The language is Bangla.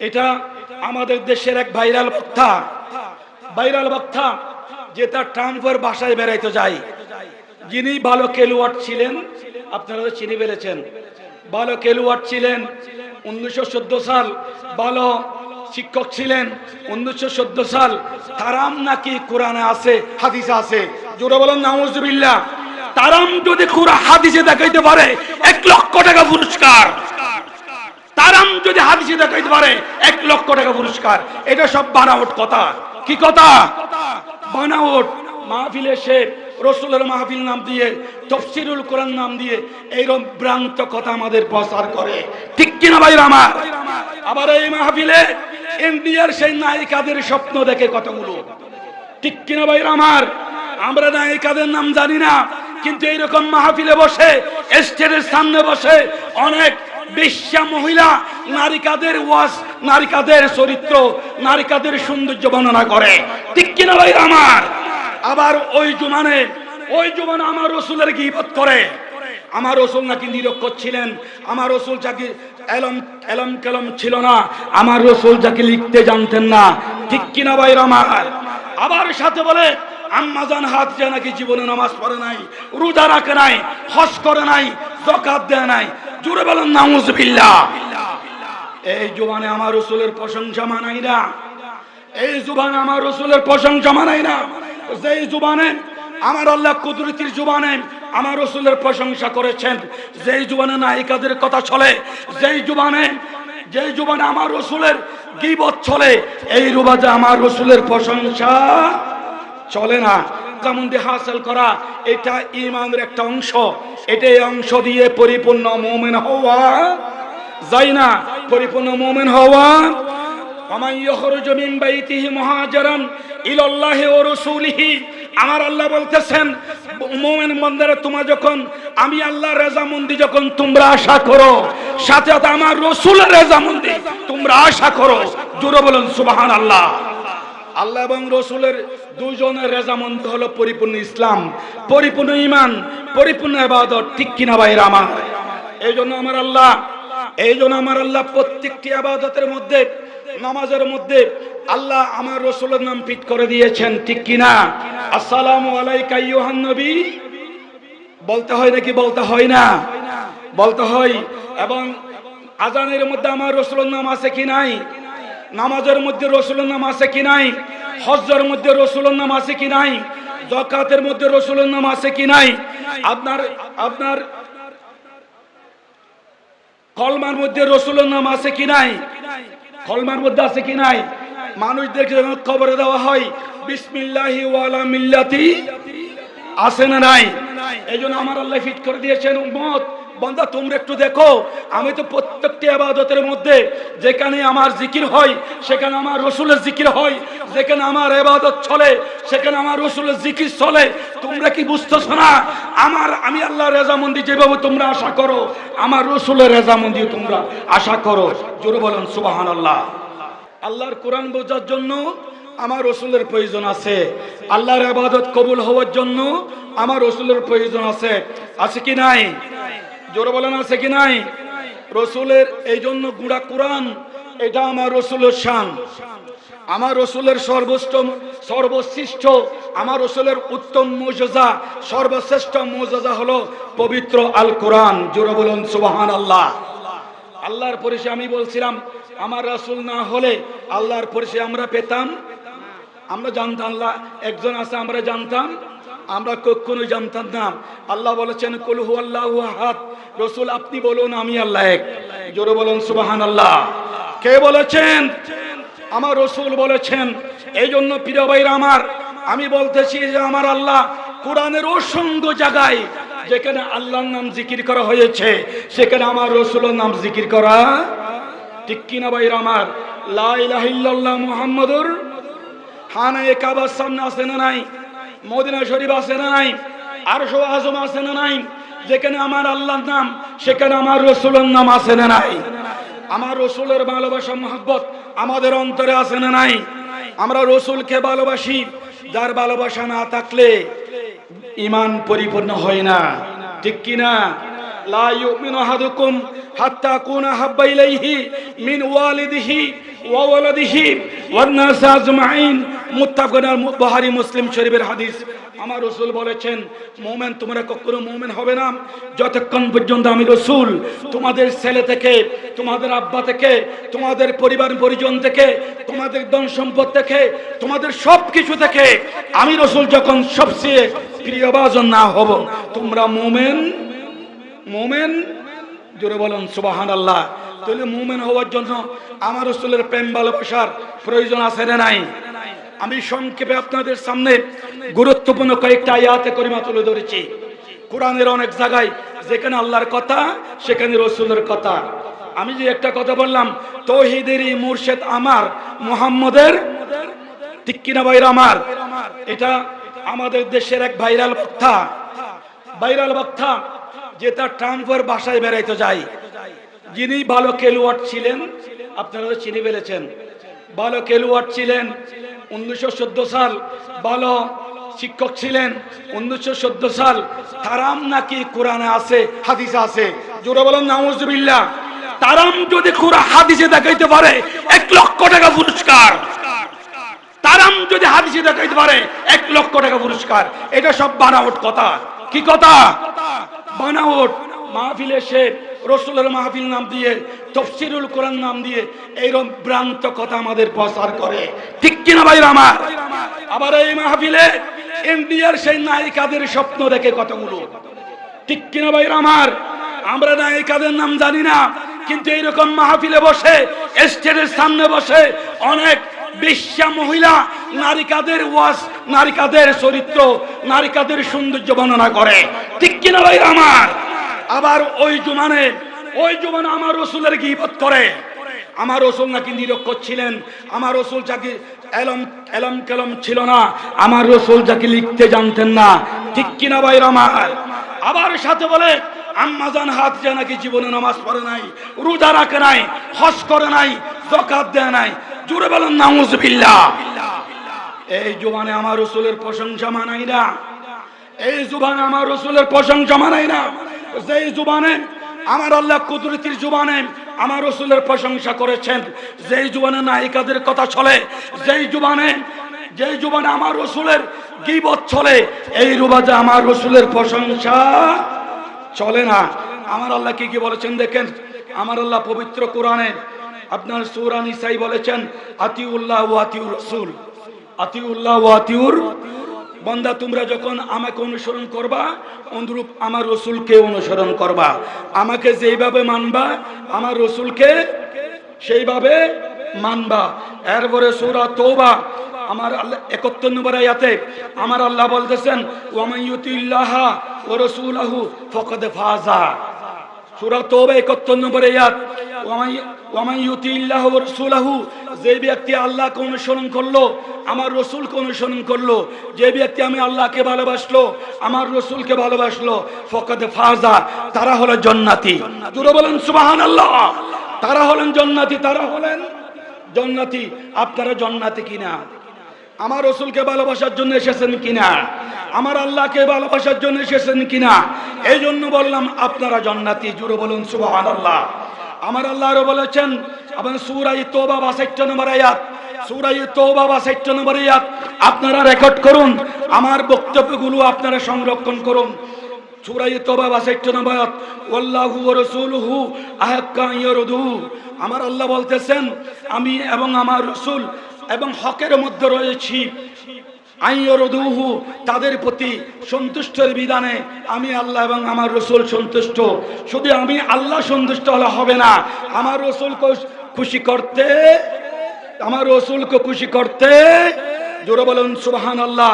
এটা আমাদের দেশের এক ভাইরাল বক্তা। ভাইরাল বক্তা যে তার ট্রাম্পের বাসায় বেড়াইতে যায়। যিনি ভালো খেলোয়াড় ছিলেন, আপনারা চিনি ফেলেছেন। ভালো খেলোয়াড় ছিলেন, উনিশশো সাল ভালো শিক্ষক ছিলেন, উনিশশো চোদ্দ সাল তারাম নাকি কোরআনে আছে, হাদিসে আছে। জোরে বলেন, নাউজুবিল্লাহ। তারাম যদি কোরআন, হাদিসে দেখাইতে পারে, এক লক্ষ টাকা পুরস্কার। তারাম যদি হাদিসে দেখাইতে পারে, এক লক্ষ টাকা পুরস্কার। এটা সব বানাওট কথা। কি কথা? বানাওট। মাহফিলে সে রসুলের মাহফিল নাম দিয়ে, তফসিরুল কোরআন নাম দিয়ে এইরকম ভ্রান্ত কথা আমাদের প্রচার করে। ঠিক কিনা ভাই আমার? আবার এই মাহফিলে ইন্ডিয়ার সেই নায়িকাদের স্বপ্ন দেখে কতগুলো ঠিক কিনা ভাই আমার? আমরা নায়িকাদের নাম জানি না, কিন্তু এইরকম মাহফিলে বসে, স্টেজের সামনে বসে অনেক বেশ্যা মহিলা, নারিকাদের ওয়াজ, নারিকাদের চরিত্র, নারিকাদের সৌন্দর্য বর্ণনা করে। ঠিক কিনা ভাই আমার? আবার ওই জুমানে ওই জুমানে আমার রসুলের গিবত করে। আমার রসুল নাকি নিরক্ষর ছিলেন। আমার রসুল যাকে এলম এলম কেলম ছিল না। আমার রসুল যাকে লিখতে জানতেন না। ঠিক কিনা ভাই আমার? আবার সাথে বলে আম্মাজান হাত যে নাকি জীবনে নামাজ পড়ে নাই, রোজা রাখে নাই হস করে নাই জকাত দেয় নাই। জুড়ে বলেন, নাউজবিল্লাহ। এই জুবানে আমার রসুলের প্রশংসা মানাই না। এই জুবানে আমার রসুলের প্রশংসা মানাই না। যেই জুবানে আমার আল্লাহ কুদরতির জুবানে আমার রসুলের প্রশংসা করেছেন, যেই জুবানে নায়িকাদের কথা চলে, যেই জুবানে যেই জুবানে আমার রসুলের গিবত চলে, এই রুবাজে আমার রসুলের প্রশংসা চলে না। মন্দি হাসিল করা, এটা ইমানের একটা অংশ। এটা এই অংশ দিয়ে পরিপূর্ণ মোমেন হওয়া যাই না। পরিপূর্ণ মোমেন হওয়া। আমার আল্লাহ বলতেছেন, মোমেন মন্দিরে তোমার যখন, আমি আল্লাহ রেজামন্দি যখন তোমরা আশা করো, সাথে সাথে আমার রসুল রেজামন্দি তোমরা আশা করো। জোরে বলুন সুবাহান আল্লাহ আল্লাহ এবং রসুলের দুজনের রেজামন্দি হলো পরিপূর্ণ ইসলাম, পরিপূর্ণ ইমান পরিপূর্ণ আবাদত ঠিক কিনা ভাইরা আমার? এই জন্য আমার আল্লাহ এই জন্য আমার আল্লাহ প্রত্যেকটি আবাদতের মধ্যে, নামাজের মধ্যে আল্লাহ আমার রসুলের নাম ফিট করে দিয়েছেন, ঠিক কিনা? আসসালামু আলাইকা নবী। বলতে হয় নাকি বলতে হয় না? বলতে হয়। এবং আজানের মধ্যে আমার রসুলের নাম আছে কি নাই? নামাজের মধ্যে রসুলের নাম আছে কি নাই? হজ্জের মধ্যে রসুলের নাম আছে কি নাই? জকাতের মধ্যে রসুলের নাম আছে কি নাই? আপনার আপনার কলমার মধ্যে রসুলের নাম আছে কি নাই? কলমার মধ্যে আছে কি নাই? মানুষদেরকে যখন খবরে দেওয়া হয়, বিসমিল্লাহি ওয়ালা মিল্লাতি আছে না নাই? এই জন্য আমার আল্লাহ ফিট করে দিয়েছেন, উম্মত। বন্ধা তোমরা একটু দেখো। আমি তো প্রত্যেকটি আবাদতের মধ্যে, যেখানে আমার জিকির হয়, সেখানে আমার রসুলের জিকির হয়, যেখানে আমার এবাদত চলে, সেখানে আমার রসুলের জিকির চলে। তোমরা কি বুঝতেছো না? আমার, আমি আল্লাহ রেজামন্দি যেভাবে তোমরা আশা করো, আমার রসুলের রেজামন্দি তোমরা আশা করো। জোরে বলেন সুবাহান আল্লাহ আল্লাহর কোরআন বোঝার জন্য আমার রসুলের প্রয়োজন আছে। আল্লাহর আবাদত কবুল হওয়ার জন্য আমার রসুলের প্রয়োজন আছে। আছে কি নাই? জোরে বলেন, আছে কি নাই? রসুলের এই জন্য গুড়া কোরআন, এটা আমার রসুলের শান। আমার রসুলের সর্বোচ্চ সর্বশ্রেষ্ঠ, আমার রসুলের উত্তম মৌজা সর্বশ্রেষ্ঠ মৌজা হলো পবিত্র আল কোরআন জোরে বলুন সুবাহান আল্লাহ আল্লাহর পরিচয় আমি বলছিলাম, আমার রাসুল না হলে আল্লাহর পরিচয় আমরা পেতাম? আমরা জানতাম, আল্লাহ একজন আছে, আমরা জানতাম। আমরা কখনো জানতাম না। আল্লাহ বলেছেন কলহু আল্লাহ হাত রসুল, আপনি বলুন, আমি আল্লাহ এক। জোরে বলুন সুবাহান আল্লাহ কে বলেছেন? আমার রসুল বলেছেন এই জন্য প্রিয় আমার, আমি বলতেছি যে আমার আল্লাহ কোরআনের অসংখ্য জায়গায় যেখানে আল্লাহর নাম জিকির করা হয়েছে, সেখানে আমার রসুলের নাম জিকির করা ঠিক কিনা ভাইরা আমার? লাইলাহিল্লাহ মুহাম্মদুর হানা এ কাবার সামনে আছে না নাই? মদিনা শরীফ আছে না নাই? আরশো আজম আছে না নাই? যেখানে আমার আল্লাহর নাম, সেখানে আমার রসুলের নাম আছে না নাই? আমার রসুলের ভালোবাসা, মহব্বত আমাদের অন্তরে আছে না নাই? আমরা রসুলকে ভালোবাসি, যার ভালোবাসা না থাকলে ইমান পরিপূর্ণ হয় না। ঠিক লা কুনা ইলাইহি মিন ওয়ালিদিহি মুত্তাফাকুন আল বুখারী মুসলিম শরীফের হাদিস। আমার রসুল বলেছেন, মোমেন তোমরা কখনো মোমেন হবে না। যতক্ষণ পর্যন্ত আমি রসুল, তোমাদের ছেলে থেকে, তোমাদের আব্বা থেকে, তোমাদের পরিবার পরিজন থেকে, তোমাদের ধন সম্পদ থেকে, তোমাদের সব কিছু থেকে আমি রসুল যখন সবচেয়ে প্রিয়ভাজন না হব, তোমরা মোমেন মোমেন? জোরে বলুন সুবাহান আল্লাহ তাহলে মুমেন হওয়ার জন্য আমার রসুলের প্রেম ভালোবাসার প্রয়োজন আছে না নাই? আমি সংক্ষেপে আপনাদের সামনে গুরুত্বপূর্ণ কয়েকটা আয়াতে করিমা তুলে ধরেছি। কোরআনের অনেক জায়গায় যেখানে আল্লাহর কথা, সেখানে রসুলের কথা। আমি যে একটা কথা বললাম, তৌহিদেরই মুর্শেদ আমার, মোহাম্মদের ঠিক কিনা ভাইরা আমার? এটা আমাদের দেশের এক ভাইরাল বক্তা। ভাইরাল বক্তা, যে তার ট্রাম্পের বাসায় বেড়াইতে যায়। যিনি ভালো খেলোয়াড় ছিলেন, আপনারা চিনে ফেলেছেন। ভালো খেলোয়াড় ছিলেন উনিশশো চোদ্দ সাল ভালো শিক্ষক ছিলেন। উনিশশো চোদ্দ সাল তারাম নাকি কোরআনে আছে, হাদিসে আছে? জোরে বলেন, নাউজুবিল্লাহ। তারাম যদি কোরআন হাদিসে দেখাইতে পারে, এক লক্ষ টাকা পুরস্কার। তারাম যদি হাদিসে দেখাইতে পারে, এক লক্ষ টাকা পুরস্কার। এটা সব বানাওট কথা। কি কথা? বানাওট। মাহফিল এসে রসুলের মাহফিল নাম দিয়ে, তফসিরুল কোরআন নাম দিয়ে এইরকম ভ্রান্ত কথা আমাদের প্রচার করে। ঠিক কিনা ভাই আমার? আবার এই মাহফিলে ইন্ডিয়ার সেই নায়িকাদের স্বপ্ন দেখে কতগুলো? ঠিক কিনা ভাই আমার? আমরা নায়িকাদের নাম জানি না, কিন্তু এইরকম মাহফিলে বসে, স্টেজের সামনে বসে অনেক বিশ্বা মহিলা নারিকাদের ওয়াস নারিকাদের চরিত্র, নারিকাদের সৌন্দর্য বর্ণনা করে। ঠিক কিনা ভাই আমার? আবার ওই জুমানে ওই জুমানে আমার রসুলের গিবত করে। আমার রসুল নাকি নিরক্ষর ছিলেন, আমার রসুল যাকে এলম এলম কেলম ছিল না, আমার রসুল যাকে লিখতে জানতেন না। ঠিক কিনা ভাই আমার আবার সাথে বলে আম্মাজান হাত যে নাকি জীবনে নামাজ পড়ে নাই, রোজা রাখে নাই হস করে নাই জকাত দেয় নাই। জুড়ে বলেন, নাউজবিল্লাহ। এই জুবানে আমার রসুলের প্রশংসা মানাই না। এই জুবানে আমার রসুলের প্রশংসা মানাই না। যেই জুবানে আমার আল্লাহ কুদরতির জুবানে আমার রসুলের প্রশংসা করেছেন, যেই জুবানে নায়িকাদের কথা চলে, যেই জুবানে যেই জুবানে আমার রসুলের গিবত চলে, এই রুবাজে আমার রসুলের প্রশংসা চলে না। আমার আল্লাহ কি কি বলেছেন দেখেন? আমার আল্লাহ পবিত্র কোরআনে আপনার সৌরান ইসাই বলেছেন, আতিউল্লাহ ও আতিউর রসুল। আতিউল্লাহ ও আতিউর বন্দা, তোমরা যখন আমাকে অনুসরণ করবা, অনুরূপ আমার রসুলকে অনুসরণ করবা। আমাকে যেইভাবে মানবা, আমার রসুলকে সেইভাবে মানবা। এরপরে সৌরা তোবা আমার আল্লাহ একত্তর নম্বর আয়াতে আমার আল্লাহ বলতেছেন ওয়ামাইয়ুতিল্লাহা ও রসুলাহু ফকদ ফাজা। সূরা তওবা 71 নম্বর আয়াত, ওয়ামাই ওয়ামাইয়ুতিল্লাহ ও রসুলাহু যে ব্যক্তি আল্লাহকে অনুসরণ করল, আমার রসুলকে অনুসরণ করল, যে ব্যক্তি আমি আল্লাহকে ভালোবাসলো, আমার রসুলকে ভালোবাসলো, ফকদ ফাজা, তারা হলো জান্নাতি। জোরে বলেন, সুবহানাল্লাহ। তারা হলেন জান্নাতি, তারা হলেন জান্নাতি। আপনারা জান্নাতি কিনা? আমার রসুলকে ভালোবাসার জন্য এসেছেন কিনা? আমার আল্লাহকে ভালোবাসার জন্য এসেছেন কিনা? এই জন্য বললাম, আপনারা জন্নাতি জুড়ে বলুন সুবাহান আল্লাহ আমার আল্লাহ আরও বলেছেন আপনার সুরাই তোবা বাসাইট্ট নম্বর আয়াত সুরাই তোবা বাসাইট্ট নম্বর আয়াত, আপনারা রেকর্ড করুন, আমার বক্তব্যগুলো আপনারা সংরক্ষণ করুন। সুরাই তোবা বাসাইট্ট নম্বর আয়াত, ওয়াল্লাহু ওয়া রাসূলুহু আহাক্কা ইয়ারদু। আমার আল্লাহ বলতেছেন, আমি এবং আমার রসুল এবং হকের মধ্যে রয়েছি। আইয়রদুহু, তাদের প্রতি সন্তুষ্টের বিধানে আমি আল্লাহ এবং আমার রসুল সন্তুষ্ট। শুধু আমি আল্লাহ সন্তুষ্ট হলে হবে না, আমার রসুলকে খুশি করতে, আমার রসুলকে খুশি করতে। জোরে বলুন সুবাহান আল্লাহ